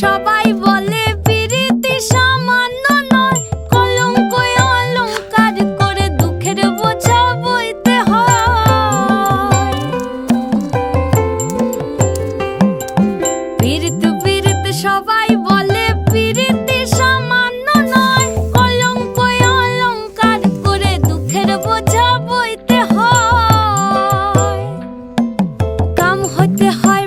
সবাই বলে, বিরতি সামান্য নয় কলঙ্ক অলঙ্কার করে দুঃখের বোঝা বইতে হয়। বিরত সবাই বলে, বিরতি সামান্য নয় কলঙ্ক অলঙ্কার করে দুঃখের বোঝা বইতে হয়। কাম হতে হয়